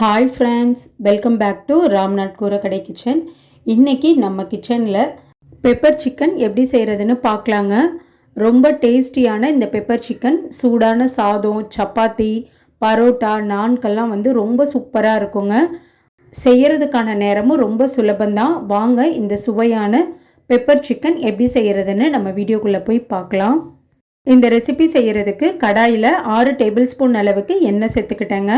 Hi friends welcome back to Ramnath Koorakkadai kitchen இன்றைக்கி நம்ம கிச்சனில் பெப்பர் சிக்கன் எப்படி செய்கிறதுன்னு பார்க்கலாங்க. ரொம்ப டேஸ்டியான இந்த பெப்பர் சிக்கன் சூடான சாதம் சப்பாத்தி பரோட்டா நான்கெல்லாம் வந்து ரொம்ப சூப்பராக இருக்குங்க. செய்கிறதுக்கான நேரமும் ரொம்ப சுலபந்தான் வாங்க இந்த சுவையான பெப்பர் சிக்கன் எப்படி செய்கிறதுன்னு நம்ம வீடியோக்குள்ளே போய் பார்க்கலாம். இந்த ரெசிபி செய்கிறதுக்கு கடாயில் ஆறு டேபிள் ஸ்பூன் அளவுக்கு எண்ணெய் சேர்த்துக்கிட்டேங்க.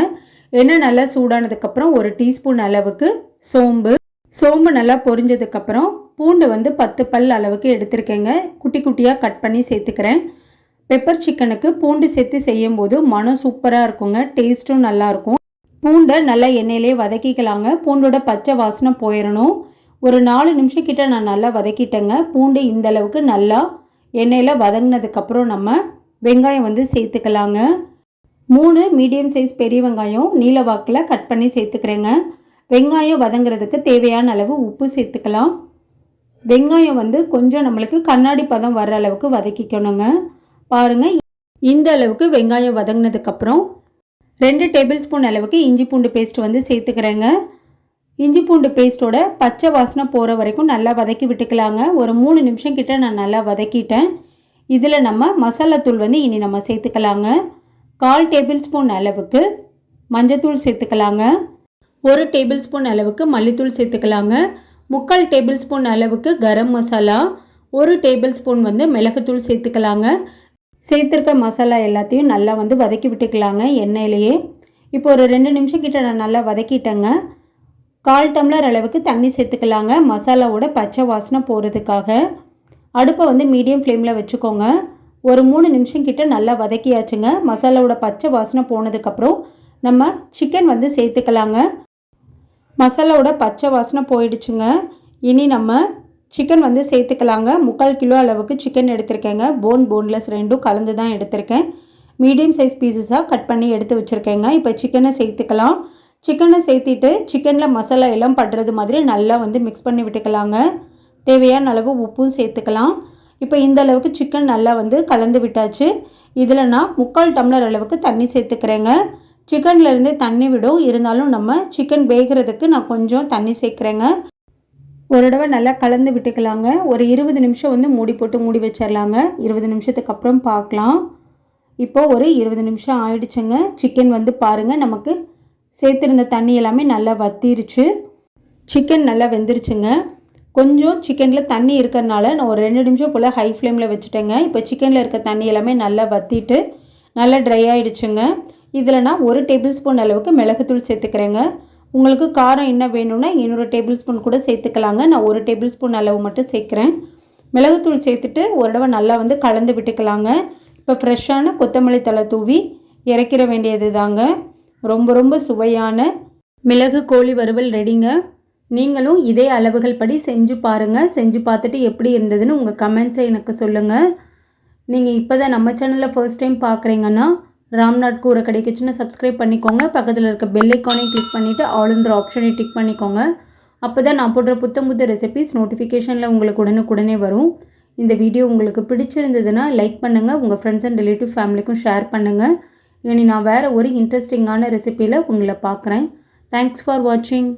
எண்ணெய் நல்லா சூடானதுக்கப்புறம் ஒரு டீஸ்பூன் அளவுக்கு சோம்பு. சோம்பு நல்லா பொரிஞ்சதுக்கப்புறம் பூண்டு வந்து பத்து பல் அளவுக்கு எடுத்திருக்கேங்க. குட்டி குட்டியாக கட் பண்ணி சேர்த்துக்கிறேன். பெப்பர் சிக்கனுக்கு பூண்டு சேர்த்து செய்யும்போது மனம் சூப்பராக இருக்குங்க. டேஸ்ட்டும் நல்லாயிருக்கும் பூண்டை நல்லா எண்ணெயிலே வதக்கிக்கலாங்க. பூண்டோட பச்சை வாசனை போயிடணும் ஒரு நாலு நிமிஷம் கிட்ட நான் நல்லா வதக்கிட்டேங்க. பூண்டு இந்த அளவுக்கு நல்லா எண்ணெயில் வதங்கினதுக்கப்புறம் நம்ம வெங்காயம் வந்து சேர்த்துக்கலாங்க. மூணு மீடியம் சைஸ் பெரிய வெங்காயம் நீல வாக்கில் கட் பண்ணி சேர்த்துக்கிறேங்க. வெங்காயம் வதங்குறதுக்கு தேவையான அளவு உப்பு சேர்த்துக்கலாம். வெங்காயம் வந்து கொஞ்சம் நம்மளுக்கு கண்ணாடி பதம் வர்ற அளவுக்கு வதக்கிக்கணுங்க. பாருங்கள் இந்த அளவுக்கு வெங்காயம் வதங்கினதுக்கப்புறம் ரெண்டு டேபிள் ஸ்பூன் அளவுக்கு இஞ்சி பூண்டு பேஸ்ட் வந்து சேர்த்துக்கிறேங்க. இஞ்சி பூண்டு பேஸ்ட்டோட பச்சை வாசனை போகிற வரைக்கும் நல்லா வதக்கி விட்டுக்கலாங்க. ஒரு மூணு நிமிஷம் கிட்ட நான் நல்லா வதக்கிட்டேன். இதில் நம்ம மசாலாத்தூள் வந்து இனி நம்ம சேர்த்துக்கலாங்க. கால் டேபிள் ஸ்பூன் அளவுக்கு மஞ்சத்தூள் சேர்த்துக்கலாங்க. ஒரு டேபிள் ஸ்பூன் அளவுக்கு மல்லித்தூள் சேர்த்துக்கலாங்க. முக்கால் டேபிள் ஸ்பூன் அளவுக்கு கரம் மசாலா ஒரு டேபிள் ஸ்பூன் வந்து மிளகுத்தூள் சேர்த்துக்கலாங்க. சேர்த்துருக்க மசாலா எல்லாத்தையும் நல்லா வந்து வதக்கி விட்டுக்கலாங்க எண்ணெயிலேயே. இப்போ ஒரு ரெண்டு நிமிஷம் கிட்ட நான் நல்லா வதக்கிட்டேங்க. கால் டம்ளர் அளவுக்கு தண்ணி சேர்த்துக்கலாங்க. மசாலாவோட பச்சை வாசனை போகிறதுக்காக அடுப்பை வந்து மீடியம் ஃப்ளேமில் வச்சுக்கோங்க. ஒரு மூணு நிமிஷம் கிட்ட நல்லா வதக்கியாச்சுங்க. மசாலாவோட பச்சை வாசனை போனதுக்கப்புறம் நம்ம சிக்கன் வந்து சேர்த்துக்கலாங்க. மசாலாவோட பச்சை வாசனை போயிடுச்சுங்க. இனி நம்ம சிக்கன் வந்து சேர்த்துக்கலாங்க. முக்கால் கிலோ அளவுக்கு சிக்கன் எடுத்திருக்கேங்க. போன் போன்லெஸ் ரெண்டும் கலந்து தான் எடுத்திருக்கேன். மீடியம் சைஸ் பீசஸாக கட் பண்ணி எடுத்து வச்சுருக்கேங்க. இப்போ சிக்கனை சேர்த்துக்கலாம். சிக்கனை சேர்த்திட்டு சிக்கனில் மசாலா எல்லாம் படுறது மாதிரி நல்லா வந்து மிக்ஸ் பண்ணி விட்டுக்கலாங்க. தேவையான அளவு உப்பும் சேர்த்துக்கலாம். இப்போ இந்த அளவுக்கு சிக்கன் நல்லா வந்து கலந்து விட்டாச்சு. இதில் நான் முக்கால் டம்ளர் அளவுக்கு தண்ணி சேர்த்துக்கிறேங்க. சிக்கன்லேருந்து தண்ணி விடும். இருந்தாலும் நம்ம சிக்கன் வேகிறதுக்கு நான் கொஞ்சம் தண்ணி சேர்க்குறேங்க. ஒரு தடவை நல்லா கலந்து விட்டுக்கலாங்க. ஒரு இருபது நிமிஷம் வந்து மூடி போட்டு மூடி வச்சிடலாங்க இருபது நிமிஷத்துக்கு அப்புறம் பார்க்கலாம். இப்போது ஒரு இருபது நிமிஷம் ஆயிடுச்சுங்க. சிக்கன் வந்து பாருங்கள் நமக்கு சேர்த்துருந்த தண்ணி எல்லாமே நல்லா வத்திருச்சு. சிக்கன் நல்லா வெந்துருச்சுங்க. கொஞ்சம் சிக்கனில் தண்ணி இருக்கிறனால நான் ஒரு ரெண்டு நிமிஷம் போல் ஹை ஃப்ளேமில் வச்சுட்டேங்க. இப்போ சிக்கனில் இருக்க தண்ணி எல்லாமே நல்லா வற்றிட்டு நல்லா ட்ரை ஆகிடுச்சுங்க இதில் நான் ஒரு டேபிள் ஸ்பூன் அளவுக்கு மிளகுத்தூள் சேர்த்துக்கிறேங்க. உங்களுக்கு காரம் என்ன வேணும்னா இன்னொரு டேபிள் ஸ்பூன் கூட சேர்த்துக்கலாங்க. நான் ஒரு டேபிள் ஸ்பூன் அளவு மட்டும் சேர்க்குறேன். மிளகுத்தூள் சேர்த்துட்டு ஒரு தடவை நல்லா வந்து கலந்து விட்டுக்கலாங்க. இப்போ ஃப்ரெஷ்ஷான கொத்தமல்லி தலை தூவி இறக்கிற வேண்டியது தாங்க ரொம்ப ரொம்ப சுவையான மிளகு கோழி வறுவல் ரெடிங்க நீங்களும் இதே அளவுகள் படி செஞ்சு பாருங்கள் செஞ்சு பார்த்துட்டு எப்படி இருந்ததுன்னு உங்கள் கமெண்ட்ஸை எனக்கு சொல்லுங்கள் நீங்கள் இப்போ தான் நம்ம சேனலில் ஃபர்ஸ்ட் டைம் பார்க்குறீங்கன்னா ராம்நாத் கூரை கிடைக்குச்சுன்னு சப்ஸ்கிரைப் பண்ணிக்கோங்க. பக்கத்தில் இருக்க பெல் ஐக்கானையும் கிளிக் பண்ணிவிட்டு ஆளுன்ற ஆப்ஷனை டிக் பண்ணிக்கோங்க. அப்போ தான் நான் போடுற புத்தம் புத்த ரெசிபிஸ் நோட்டிஃபிகேஷனில் உங்களுக்கு உடனுக்குடனே வரும். இந்த வீடியோ உங்களுக்கு பிடிச்சிருந்ததுன்னா லைக் பண்ணுங்கள் உங்கள் ஃப்ரெண்ட்ஸ் அண்ட் ரிலேட்டிவ் ஃபேமிலிக்கும் ஷேர் பண்ணுங்கள் இனி நான் வேறு ஒரு இன்ட்ரெஸ்டிங்கான ரெசிப்பியில் உங்களை பார்க்குறேன். தேங்க்ஸ் ஃபார் வாட்சிங்